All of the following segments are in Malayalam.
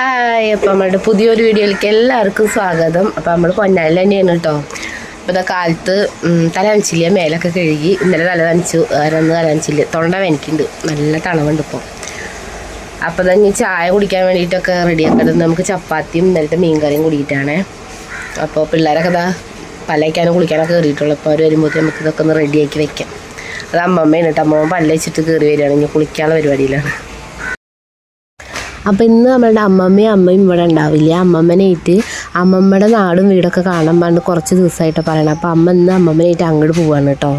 ഹായ് അപ്പം നമ്മളുടെ പുതിയൊരു വീഡിയോയിലേക്ക് എല്ലാവർക്കും സ്വാഗതം. അപ്പം നമ്മൾ പൊന്നാലിൽ തന്നെയാണ് കേട്ടോ അപ്പോൾ ഇതാ കാലത്ത് തല നനച്ചില്ല മേലൊക്കെ കഴുകി ഇന്നലെ തല നനച്ചു. വേറൊന്ന് തല നനച്ചില്ല തൊണ്ട വേനിക്കുണ്ട് നല്ല തണവുണ്ട് ഇപ്പോൾ അപ്പോൾ തന്നെ ചായ കുടിക്കാൻ വേണ്ടിയിട്ടൊക്കെ റെഡിയാക്കുന്നത് നമുക്ക് ചപ്പാത്തിയും ഇന്നലത്തെ മീൻകറിയും കൂടിയിട്ടാണ്. അപ്പോൾ പിള്ളേരൊക്കെ ഇതാ പല്ലയ്ക്കാനും കുളിക്കാനൊക്കെ കയറിയിട്ടുള്ളൂ. അപ്പോൾ അവർ വരുമ്പോൾ നമുക്ക് ഇതൊക്കെ ഒന്ന് റെഡിയാക്കി വെക്കാം. അത് അമ്മമ്മയാണ് കേട്ടോ അമ്മമ്മ പല്ലയിച്ചിട്ട് കയറി വരികയാണ്. ഇനി കുളിക്കാനുള്ള പരിപാടിയിലാണ്. അപ്പം ഇന്ന് നമ്മളുടെ അമ്മമ്മയും അമ്മയും ഇവിടെ ഉണ്ടാവില്ല? അമ്മമ്മനായിട്ട് അമ്മമ്മയുടെ നാടും വീടൊക്കെ കാണാൻ പറഞ്ഞ് കുറച്ച് ദിവസമായിട്ട് പറയണം. അപ്പോൾ അമ്മ ഇന്ന് അമ്മമ്മനായിട്ട് അങ്ങോട്ട് പോവാണ് കേട്ടോ.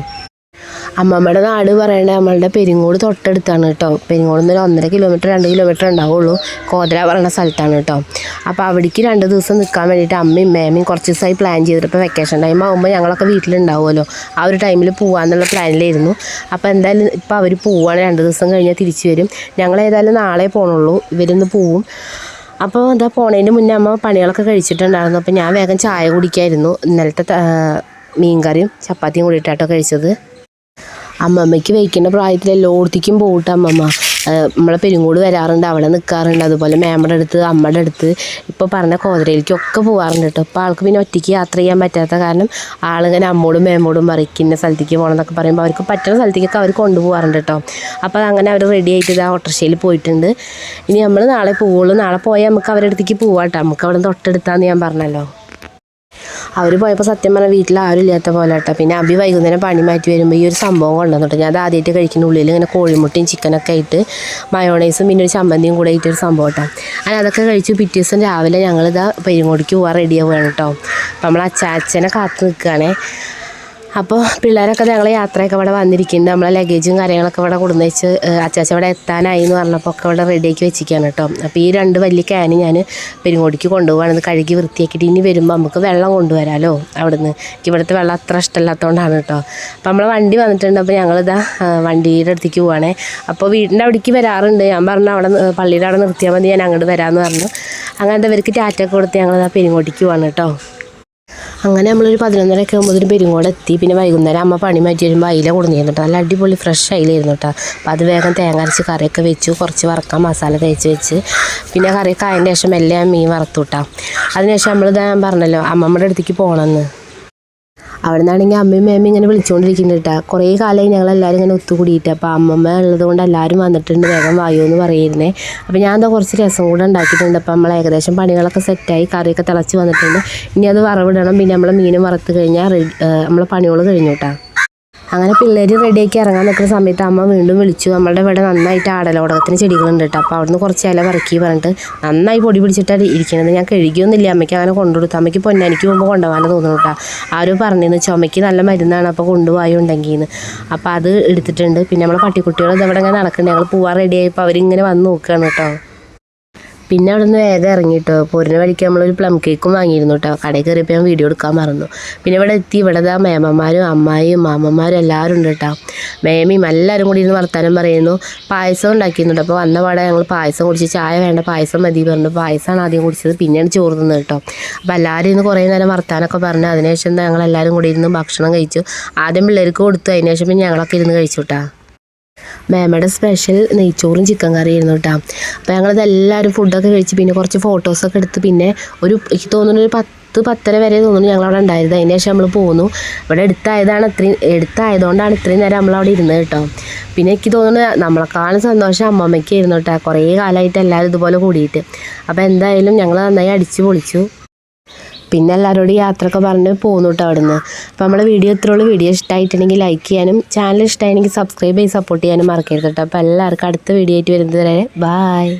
അമ്മമ്മയുടെ നാട് പറയണത് നമ്മളുടെ പെരിങ്ങോട് തൊട്ടടുത്താണ് കേട്ടോ. പെരിങ്ങോട് നിന്ന് ഒരു ഒന്നര കിലോമീറ്റർ രണ്ട് കിലോമീറ്റർ ഉണ്ടാവുള്ളൂ. കോതര പറയുന്ന സ്ഥലത്താണ് കേട്ടോ. അപ്പോൾ അവിടേക്ക് രണ്ട് ദിവസം നിൽക്കാൻ വേണ്ടിയിട്ട് അമ്മയും മേമയും കുറച്ച് ദിവസമായി പ്ലാൻ ചെയ്തിട്ട് ഇപ്പോൾ വെക്കേഷൻ ടൈം ആകുമ്പോൾ ഞങ്ങളൊക്കെ വീട്ടിലുണ്ടാവുമല്ലോ. ആ ഒരു ടൈമിൽ പോകാമെന്നുള്ള പ്ലാനിലായിരുന്നു അപ്പോൾ എന്തായാലും ഇപ്പോൾ അവർ പോവുകയാണ് രണ്ട് ദിവസം കഴിഞ്ഞാൽ തിരിച്ചു വരും. ഞങ്ങൾ ഏതായാലും നാളെ പോകണുള്ളൂ ഇവരിന്ന് പോവും. അപ്പോൾ എന്താ പോണതിന് മുന്നേ അമ്മ പണികളൊക്കെ കഴിച്ചിട്ടുണ്ടായിരുന്നു. അപ്പോൾ ഞാൻ വേഗം ചായ കുടിക്കായിരുന്നു. ഇന്നലത്തെ മീൻ കറിയും ചപ്പാത്തിയും കൂടിയിട്ടാട്ടോ കഴിച്ചത്. അമ്മമ്മയ്ക്ക് വെക്കുന്ന പ്രായത്തിൽ എല്ലായിടത്തേക്കും പോകട്ടെ അമ്മമ്മ. നമ്മളെ പെരുങ്ങോട് വരാറുണ്ട് അവിടെ നിൽക്കാറുണ്ട് അതുപോലെ മേമ്മയുടെ അടുത്ത് അമ്മയുടെ അടുത്ത് ഇപ്പോൾ പറഞ്ഞ കോതരയിലേക്കൊക്കെ പോകാറുണ്ട് കേട്ടോ. ഇപ്പോൾ ആൾക്ക് പിന്നെ ഒറ്റയ്ക്ക് യാത്ര ചെയ്യാൻ പറ്റാത്ത കാരണം ആളിങ്ങനെ അമ്മോടും മേമോടും മറിക്കുന്ന സ്ഥലത്തേക്ക് പോകണം എന്നൊക്കെ പറയുമ്പോൾ അവർക്ക് പറ്റുന്ന സ്ഥലത്തേക്കൊക്കെ അവർ കൊണ്ടുപോകാറുണ്ട് കേട്ടോ. അപ്പോൾ അങ്ങനെ അവർ റെഡി ആയിട്ട് ഇതാ ഓട്ടോറിക്ഷയിൽ പോയിട്ടുണ്ട്. ഇനി നമ്മൾ നാളെ പോവുള്ളൂ. നാളെ പോയാൽ നമുക്ക് അവരുടെ അടുത്തേക്ക് പോവാം കേട്ടോ നമുക്ക് അവിടെ തൊട്ടടുത്താന്ന് ഞാൻ പറഞ്ഞല്ലോ. അവർ പോയപ്പോൾ സത്യം പറഞ്ഞാൽ വീട്ടിൽ ആരും ഇല്ലാത്ത പോലെ കേട്ടോ പിന്നെ അഭി വൈകുന്നേരം പണി മാറ്റി വരുമ്പോൾ ഈ ഒരു സംഭവം കൊണ്ടുവന്നിട്ട് ഞാൻ അത് ആദ്യമായിട്ട് കഴിക്കുന്ന ഉള്ളിൽ ഇങ്ങനെ കോഴിമുട്ടയും ചിക്കനൊക്കെ ആയിട്ട് മയോണൈസും പിന്നെ ഒരു ചമ്മന്തിയും കൂടെ ആയിട്ട് ഒരു സംഭവം കേട്ടോ അങ്ങനെ അതൊക്കെ കഴിച്ചു പിറ്റേ ദിവസം രാവിലെ ഞങ്ങളിതാ പെരുങ്ങോടിക്ക് പോകാൻ റെഡിയാവുകയാണ് കേട്ടോ അപ്പം നമ്മൾ അച്ചാച്ചനെ കാത്തു നിൽക്കുകയാണേ അപ്പോൾ പിള്ളേരൊക്കെ ഞങ്ങൾ യാത്രയൊക്കെ ഇവിടെ വന്നിരിക്കുന്നുണ്ട്. നമ്മളെ ലഗേജും കാര്യങ്ങളൊക്കെ ഇവിടെ കൊടുന്ന് വെച്ച് അച്ചാച്ച ഇവിടെ എത്താനായി എന്ന് പറഞ്ഞപ്പോൾ ഒക്കെ ഇവിടെ റെഡിയാക്കി വെച്ചിരിക്കുകയാണ് കേട്ടോ. അപ്പോൾ ഈ രണ്ട് വലിയ ക്യാന് ഞാൻ പെരുങ്ങോടിക്ക് കൊണ്ടുപോകാണ് ഇത് കഴുകി വൃത്തിയാക്കിയിട്ട് ഇനി വരുമ്പോൾ നമുക്ക് വെള്ളം കൊണ്ടുവരാമല്ലോ അവിടുന്ന്. എനിക്ക് ഇവിടുത്തെ വെള്ളം അത്ര ഇഷ്ടമില്ലാത്തതുകൊണ്ടാണ് കേട്ടോ. അപ്പോൾ നമ്മളെ വണ്ടി വന്നിട്ടുണ്ട്. അപ്പോൾ ഞങ്ങളിതാ വണ്ടിയുടെ അടുത്തേക്ക് പോവാണേ. അപ്പോൾ വീടിന്റെ അവിടേക്ക് വരാറുണ്ട്. ഞാൻ പറഞ്ഞു അവിടെ പള്ളിയുടെ അവിടെ നിർത്തിയാൽ മതി ഞാൻ അങ്ങോട്ട് വരാമെന്ന് പറഞ്ഞു. അങ്ങനത്തെ ഇവർക്ക് ടാറ്റൊക്കെ കൊടുത്ത് ഞങ്ങളിതാ പെരുങ്ങോട്ടിക്ക് പോവാണ് കേട്ടോ. അങ്ങനെ നമ്മളൊരു പതിനൊന്നരയൊക്കെ ആകുമ്പോൾ പെരുങ്ങോട് എത്തി പിന്നെ വൈകുന്നേരം അമ്മ പണി മാറ്റി വരുമ്പോൾ അയില കൊടുന്നിരുന്നു കേട്ടോ. നല്ല അടിപൊളി ഫ്രഷ് അയിലായിരുന്നു കേട്ടോ. അപ്പോൾ അത് വേഗം തേങ്ങ അരച്ച് കറിയൊക്കെ വെച്ചു. കുറച്ച് വറക്കാൻ മസാല തേച്ച് വെച്ച്. പിന്നെ കറിയൊക്കെ അതിന്റെ ശേഷം എല്ലാം മീൻ വറുത്തു കേട്ടോ അതിനുശേഷം നമ്മൾ പറഞ്ഞല്ലോ അമ്മമ്മയുടെ അടുത്തേക്ക് പോകണമെന്ന് അവിടെ നിന്നാണെങ്കിൽ അമ്മയും മേമ്മയും ഇങ്ങനെ വിളിച്ചുകൊണ്ടിരിക്കുന്നുണ്ട് കേട്ടോ. കുറേ കാലമായി ഞങ്ങൾ എല്ലാവരും ഇങ്ങനെ ഒത്തുകൂടിയിട്ട്. അപ്പോൾ അമ്മമ്മ ഉള്ളത് കൊണ്ട് എല്ലാവരും വന്നിട്ടുണ്ട് വേഗം വായോ എന്ന് പറയുന്നേ. അപ്പോൾ ഞാൻ എന്താ കുറച്ച് രസം കൂടെ ഉണ്ടാക്കിയിട്ടുണ്ട്. അപ്പോൾ നമ്മൾ ഏകദേശം പണികളൊക്കെ സെറ്റായി കറിയൊക്കെ തിളച്ച് വന്നിട്ടുണ്ട്. ഇനി അത് വറവിടണം. പിന്നെ നമ്മൾ മീനും വറുത്ത് കഴിഞ്ഞാൽ നമ്മൾ പണികൾ കഴിഞ്ഞു കേട്ടോ. അങ്ങനെ പിള്ളേർ റെഡിയാക്കി ഇറങ്ങാൻ നിൽക്കുന്ന സമയത്ത് അമ്മ വീണ്ടും വിളിച്ചു. നമ്മളുടെ ഇവിടെ നന്നായിട്ട് ആടലോടകത്തിന് ചെടികളുണ്ട് കേട്ടോ അപ്പോൾ അവിടുന്ന് കുറച്ച് ഇല പറക്കി പറഞ്ഞിട്ട് നന്നായി പൊടി പിടിച്ചിട്ടാണ് ഇരിക്കുന്നത് ഞാൻ കഴുകിയൊന്നുമില്ല. അമ്മയ്ക്ക് അങ്ങനെ കൊണ്ടുകൊടുത്തു. അമ്മയ്ക്ക് പൊന്നാനിക്ക് പോകുമ്പോൾ കൊണ്ടുപോകാൻ തോന്നുന്നു കേട്ടോ ആരും പറഞ്ഞിരുന്നു ചുമയ്ക്ക് നല്ല മരുന്നാണ്. അപ്പോൾ കൊണ്ടുപോയി ഉണ്ടെങ്കിൽ നിന്ന് അപ്പോൾ അത് എടുത്തിട്ടുണ്ട്. പിന്നെ നമ്മളെ പട്ടിക്കുട്ടികൾ ഇതവിടെ ഇങ്ങനെ നടക്കുന്നുണ്ട് ഞങ്ങൾ പോവാൻ റെഡിയായപ്പോൾ അവരിങ്ങനെ വന്ന് നോക്കുകയാണ് കേട്ടോ പിന്നെ അവിടെ നിന്ന് വേഗം ഇറങ്ങി കേട്ടോ പോരുന്ന വഴിക്ക് നമ്മളൊരു പ്ലം കേക്കും വാങ്ങിയിരുന്നു കേട്ടോ കടയിൽ കയറിയപ്പോൾ ഞാൻ വീഡിയോ എടുക്കാൻ മറന്നു. പിന്നെ ഇവിടെ എത്തി ഇവിടെ ദാ മേമന്മാരും അമ്മായിയും മാമന്മാരും എല്ലാവരും ഉണ്ട് കേട്ടോ മേമയും എല്ലാവരും കൂടി ഇരുന്ന് വർത്താനം പറയുന്നു. പായസം ഉണ്ടാക്കിയിരുന്നുണ്ട് അപ്പോൾ വന്ന പാടെ ഞങ്ങൾ പായസം കുടിച്ച് ചായ വേണ്ട പായസം മതി പറഞ്ഞു പായസമാണ് ആദ്യം കുടിച്ചത്. പിന്നെയാണ് ചോറ് തന്നത് കേട്ടോ അപ്പോൾ എല്ലാവരും ഇന്ന് കുറേ നേരം വർത്താനമൊക്കെ പറഞ്ഞു അതിനുശേഷം ഞങ്ങൾ എല്ലാവരും കൂടി ഇരുന്ന് ഭക്ഷണം കഴിച്ചു. ആദ്യം പിള്ളേർക്ക് കൊടുത്തു. അതിനുശേഷം പിന്നെ ഞങ്ങളൊക്കെ ഇരുന്ന് കഴിച്ചു കേട്ടോ മേമയുടെ സ്പെഷ്യൽ നെയ്ച്ചോറും ചിക്കൻ കറിയായിരുന്നു കേട്ടോ അപ്പോൾ ഞങ്ങളതെല്ലാവരും ഫുഡൊക്കെ കഴിച്ച് പിന്നെ കുറച്ച് ഫോട്ടോസൊക്കെ എടുത്ത് പിന്നെ ഒരു എനിക്ക് തോന്നുന്നു ഒരു പത്ത് പത്തര വരെ തോന്നുന്നു ഞങ്ങളവിടെ ഉണ്ടായിരുന്നു അതിന് ശേഷം നമ്മൾ പോന്നു. ഇവിടെ എടുത്തായതാണ് ഇത്രയും എടുത്തായതുകൊണ്ടാണ് ഇത്രയും നേരം നമ്മളവിടെ ഇരുന്നത് കേട്ടോ പിന്നെ എനിക്ക് തോന്നുന്നു നമ്മളെക്കാളും സന്തോഷം അമ്മമ്മയ്ക്കായിരുന്നു കേട്ടോ കുറേ കാലമായിട്ട് എല്ലാവരും ഇതുപോലെ കൂടിയിട്ട്. അപ്പോൾ എന്തായാലും ഞങ്ങൾ നന്നായി അടിച്ച് പൊളിച്ചു. പിന്നെ എല്ലാവരോടും യാത്രയൊക്കെ പറഞ്ഞ് പോന്നു കേട്ടോ അവിടുന്ന്. അപ്പോൾ നമ്മുടെ വീഡിയോ ഇത്രയുള്ളൂ വീഡിയോ ഇഷ്ടമായിട്ടുണ്ടെങ്കിൽ ലൈക്ക് ചെയ്യാനും ചാനൽ ഇഷ്ടമായെങ്കിൽ സബ്സ്ക്രൈബ് ചെയ്ത് സപ്പോർട്ട് ചെയ്യാനും മറക്കരുത് കേട്ടോ അപ്പോൾ എല്ലാവർക്കും അടുത്ത വീഡിയോ ആയിട്ട് വരുന്നത് വരെ ബായ്